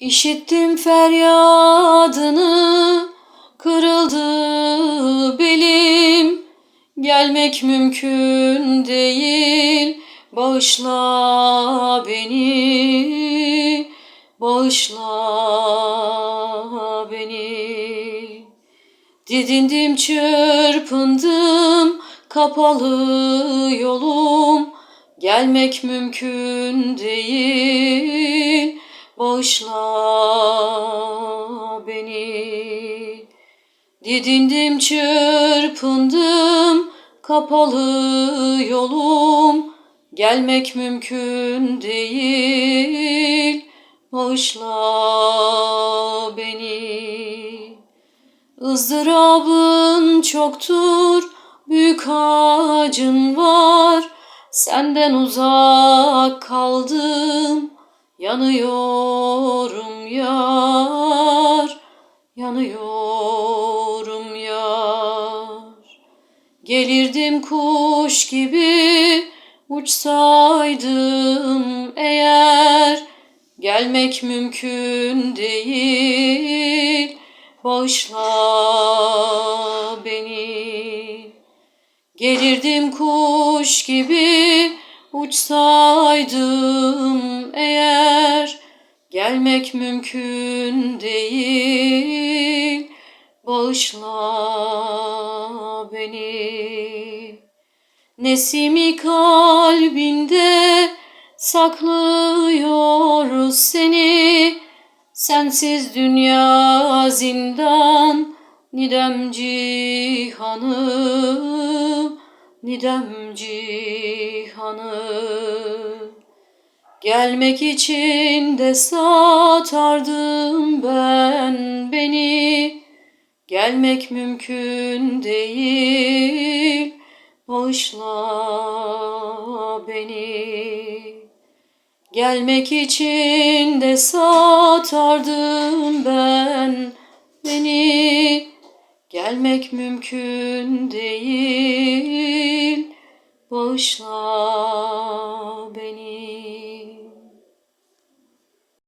İşittim feryadını, kırıldı belim. Gelmek mümkün değil, bağışla beni, bağışla beni. Didindim çırpındım, kapalı yolum, gelmek mümkün değil, bağışla beni. Didindim çırpındım, kapalı yolum, gelmek mümkün değil, bağışla beni. ızdırabın çoktur, büyük acın var, senden uzak kaldım, yanıyorum yar, yanıyorum yar. Gelirdim kuş gibi, uçsaydım eğer, gelmek mümkün değil, bağışla beni. Gelirdim kuş gibi, uçsaydım eğer, gelmek mümkün değil, bağışla beni. Nesimi kalbinde saklıyor seni, sensiz dünya zindan, nidem cihanı, nidem cihanı. Gelmek için de satardım ben beni, gelmek mümkün değil, bağışla beni. Gelmek için de satardım ben beni, gelmek mümkün değil, bağışla